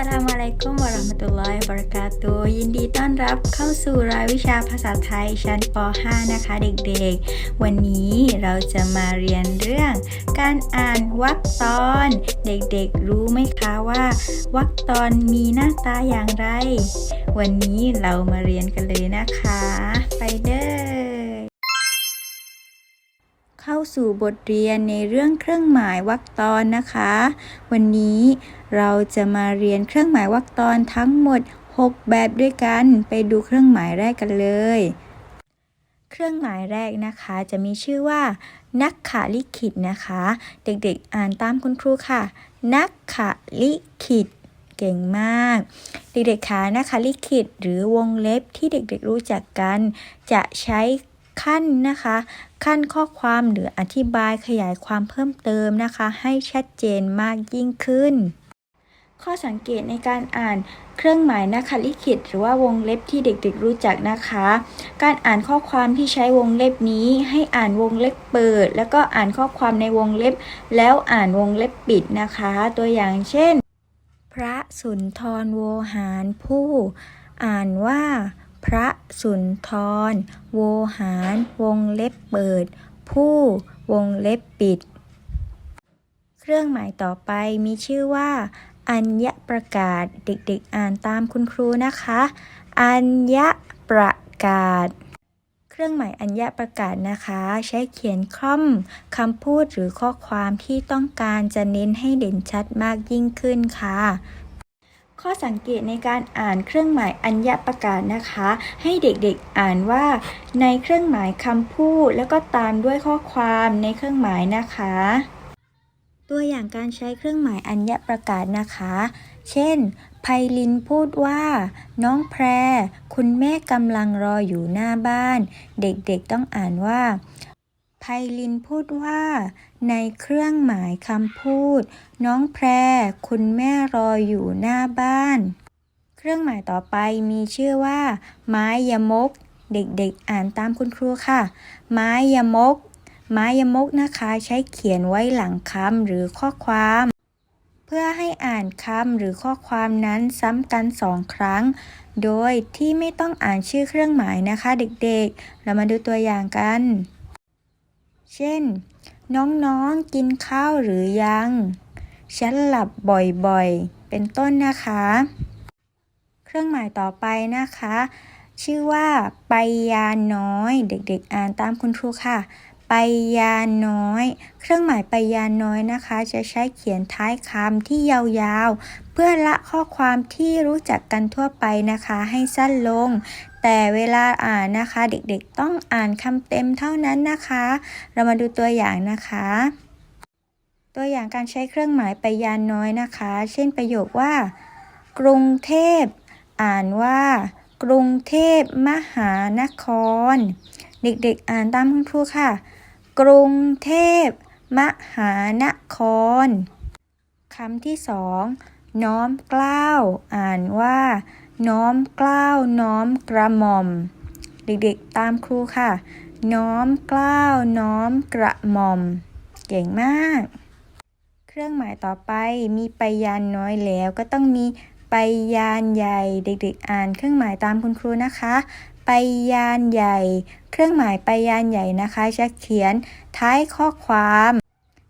สลามอะลัยกุมวะเราะมะตุลลอฮิวะบะเราะกาตุยินดีต้อนรับเข้าสู่รายวิชาภาษาไทยชั้นป .5 นะคะเด็กๆ วันนี้เราจะมาเรียนเรื่อง การอ่านวรรคตอน เด็กๆรู้ไหมคะว่าวรรคตอนมีหน้าตาอย่างไร วันนี้เรามาเรียนกันเลยนะคะ ไปเด้อ เข้าสู่บทเรียนในเรื่องเครื่องหมายวรรคตอนนะคะ วันนี้เราจะมาเรียนเครื่องหมายวรรคตอนทั้งหมด 6 แบบด้วยกัน ไปดูเครื่องหมายแรกกันเลย เครื่องหมายแรกนะคะจะมีชื่อว่า นักขะลิขิตนะคะ เด็กๆอ่านตามคุณครูค่ะ นักขะลิขิตเก่งมาก เด็กๆคะนักขะลิขิตหรือวงเล็บที่เด็กๆรู้จักกัน จะใช้ ขั้นนะคะ ขั้นข้อความหรืออธิบายขยายความเพิ่มเติมนะคะ ให้ชัดเจนมากยิ่งขึ้น ข้อสังเกตในการอ่านเครื่องหมายนักขลิขิต หรือว่าวงเล็บที่เด็กๆรู้จักนะคะ การอ่านข้อความที่ใช้วงเล็บนี้ ให้อ่านวงเล็บเปิด แล้วก็อ่านข้อความในวงเล็บ แล้วอ่านวงเล็บปิดนะคะ ตัวอย่างเช่น พระสุนทรโวหารผู้ อ่านว่า พระสุนทร โวหาร วงเล็บเปิด ผู้ วงเล็บปิด เครื่องหมายต่อไปมีชื่อว่า อัญญประกาศ เด็กๆอ่านตามคุณครูนะคะ อัญญประกาศ เครื่องหมายอัญญประกาศนะคะ ใช้เขียนคล่อมคำพูดหรือข้อความที่ต้องการจะเน้นให้เด่นชัดมากยิ่งขึ้นค่ะ ข้อสังเกตในการอ่านเครื่องหมายอัญญประกาศนะคะ ให้เด็กๆอ่านว่า ในเครื่องหมายคำพูด แล้วก็ตามด้วยข้อความในเครื่องหมายนะคะ ตัวอย่างการใช้เครื่องหมายอัญญประกาศนะคะ เช่นไพลินพูดว่า น้องแพร คุณแม่กำลังรออยู่หน้าบ้าน เด็กๆต้องอ่านว่า ไพลินพูดว่า ในเครื่องหมายคำพูด น้องแพร คุณแม่รออยู่หน้าบ้าน เครื่องหมายต่อไปมีชื่อว่า ไม้ยมก เด็กๆ อ่านตามคุณครูค่ะ ไม้ยมก ไม้ยมกนะคะใช้เขียนไว้หลังคำหรือข้อความ เพื่อให้อ่านคำหรือข้อความนั้นซ้ำกันสองครั้ง โดยที่ไม่ต้องอ่านชื่อเครื่องหมายนะคะ เด็กๆ เรามาดูตัวอย่างกัน เช่น น้องๆกินข้าวหรือยัง ฉันหลับบ่อยๆ เป็นต้นนะคะ เครื่องหมายต่อไปนะคะ ชื่อว่าไปยาน้อย เด็กๆ อ่านตามคุณครูค่ะไปยาน้อย เครื่องหมายไปยาน้อยนะคะ จะใช้เขียนท้ายคำที่ยาวๆ เพื่อละข้อความที่รู้จักกันทั่วไปนะคะ ให้สั้นลง แต่เวลาอ่านนะคะ เด็กๆต้องอ่านคำเต็มเท่านั้นนะคะ เรามาดูตัวอย่างนะคะ ตัวอย่างการใช้เครื่องหมายไปยานน้อยนะคะ เช่นประโยคว่า กรุงเทพ อ่านว่า กรุงเทพมหานคร เด็กๆอ่านตามคุณครูค่ะ กรุงเทพ มหานครคำที่สองน้อมเกล้าว อ่านว่า น้อมกล้าวน้อมกระหม่อม เด็กๆตามครูค่ะ น้อมกล้าวน้อมกระหม่อม เก่งมาก เครื่องหมายต่อไปมีไปยานน้อยแล้วก็ต้องมีไปยานใหญ่ เด็กๆ อ่านเครื่องหมายตามคุณครูนะคะ ไปยานใหญ่ เครื่องหมายไปยานใหญ่นะคะ จะเขียนท้ายข้อความ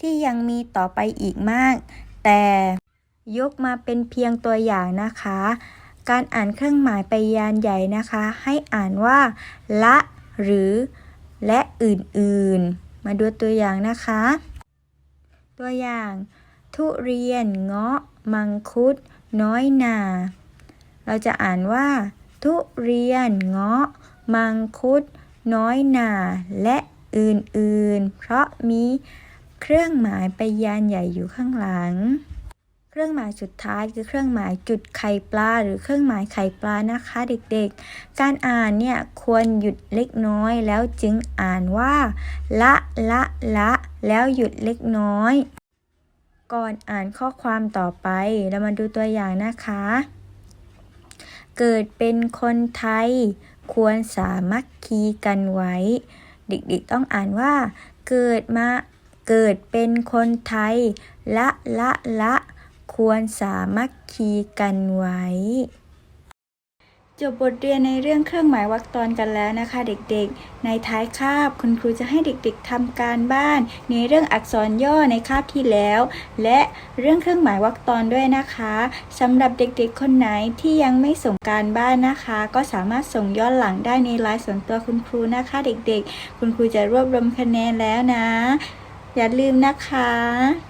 ที่ยังมีต่อไปอีกมาก แต่ยกมาเป็นเพียงตัวอย่างนะคะ การอ่านเครื่องหมายไปยานใหญ่นะคะ ให้อ่านว่า ละ หรือ และอื่นๆ มาดูตัวอย่างนะคะ ตัวอย่าง ทุเรียน เงาะ มังคุด น้อยนา เราจะอ่านว่า ทุเรียน เงาะ มังคุด น้อยนา และอื่นๆ เพราะมีเครื่องหมายไปยานใหญ่อยู่ข้างหลัง เครื่องหมายสุดท้ายคือเครื่องหมายจุดไข่ปลา หรือเครื่องหมายไข่ปลานะคะเด็กๆ การอ่านเนี่ยควรหยุดเล็กน้อยแล้วจึงอ่านว่า ละละละแล้วหยุดเล็กน้อย ก่อนอ่านข้อความต่อไป เรามาดูตัวอย่างนะคะ เกิดเป็นคนไทย ควรสามัคคีกันไว้ เด็กๆต้องอ่านว่า เกิดมาเกิดเป็นคนไทย ละละละ ควรสามัคคีกันไว้ จบบทเรียนในเรื่องเครื่องหมายวรรคตอนกันแล้วนะคะเด็กๆ ในท้ายคาบคุณครูจะให้เด็กๆทำการบ้าน ในเรื่องอักษรย่อในคาบที่แล้ว และเรื่องเครื่องหมายวรรคตอนด้วยนะคะสำหรับเด็กๆ คนไหนที่ยังไม่ส่งการบ้านนะคะ ก็สามารถส่งย้อนหลังได้ในไลน์ส่วนตัวคุณครูนะคะ เด็กๆ คุณครูจะรวบรวมคะแนนแล้วนะ อย่าลืมนะคะ